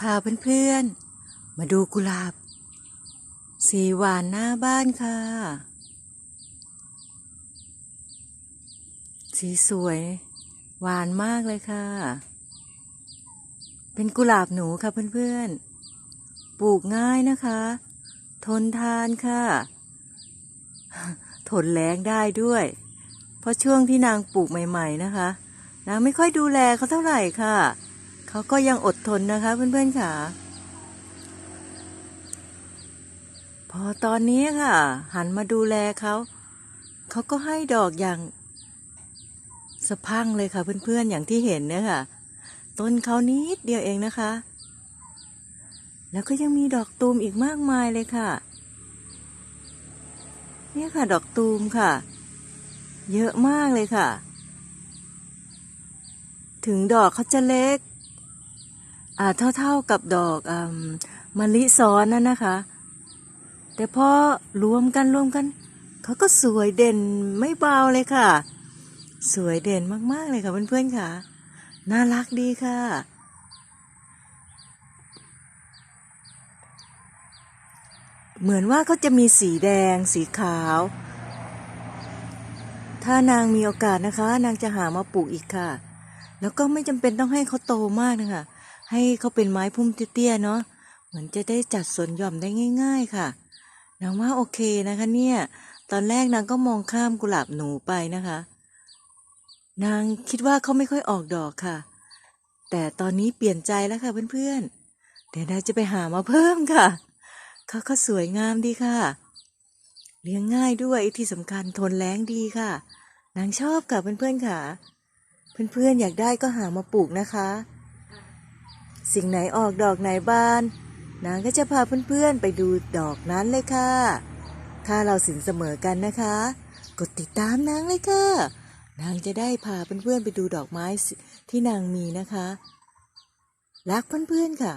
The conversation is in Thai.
พาเพื่อนๆ มาดูกุหลาบ สีหวานหน้าบ้านค่ะ สีสวย หวานมากเลยค่ะ เป็นกุหลาบหนูค่ะเพื่อนๆ ปลูกง่ายนะคะ ทนทานค่ะ ทนแรงได้ด้วย เพราะช่วงที่นางปลูกใหม่ ๆ นะคะ นางไม่ค่อยดูแลเขาเท่าไหร่ค่ะ เขาก็ยังอดทนนะคะเพื่อนๆค่ะ พอตอนนี้ค่ะ หันมาดูแลเขาเขาก็ให้ดอกอย่างสะพังเลยค่ะเพื่อนๆอย่างที่เห็นเนี่ยค่ะ ต้นเขานิดเดียวเองนะคะ แล้วก็ยังมีดอกตูมอีกมากมายเลยค่ะ เนี่ยค่ะดอกตูมค่ะ เยอะมากเลยค่ะ ถึงดอกเขาจะเล็ก เท่าๆกับดอกอมมะลิซ้อนนั่นนะคะ แต่พอรวมกันรวมกัน เขาก็สวยเด่นไม่เบาเลยค่ะ สวยเด่นมากๆเลยค่ะเพื่อนๆค่ะ น่ารักดีค่ะ เหมือนว่าเขาจะมีสีแดง สีขาว ถ้านางมีโอกาสนะคะ นางจะหามาปลูกอีกค่ะ แล้วก็ไม่จำเป็นต้องให้เขาโตมากนะคะ ให้เขาเป็นไม้พุ่มเตี้ยๆเนาะเหมือนจะได้จัดสวนหย่อมได้ง่าย ๆ ค่ะนางว่าโอเคนะคะเนี่ย ตอนแรกนางก็มองข้ามกุหลาบหนูไปนะคะ นางคิดว่าเขาไม่ค่อยออกดอกค่ะ แต่ตอนนี้เปลี่ยนใจแล้วค่ะเพื่อนๆเดี๋ยวนางจะไปหามาเพิ่มค่ะเขาก็สวยงามดีค่ะ เลี้ยงง่ายด้วยที่สำคัญทนแล้งดีค่ะ นางชอบค่ะเพื่อนๆค่ะ เพื่อนๆอยากได้ก็หามาปลูกนะคะ สิ่งไหนออกดอกไหนบาน นางก็จะพาเพื่อนๆไปดูดอกนั้นเลยค่ะ ถ้าเราสินเสมอกันนะคะ กดติดตามนางเลยค่ะ นางจะได้พาเพื่อนๆไปดูดอกไม้ที่นางมีนะคะ รักเพื่อนๆค่ะ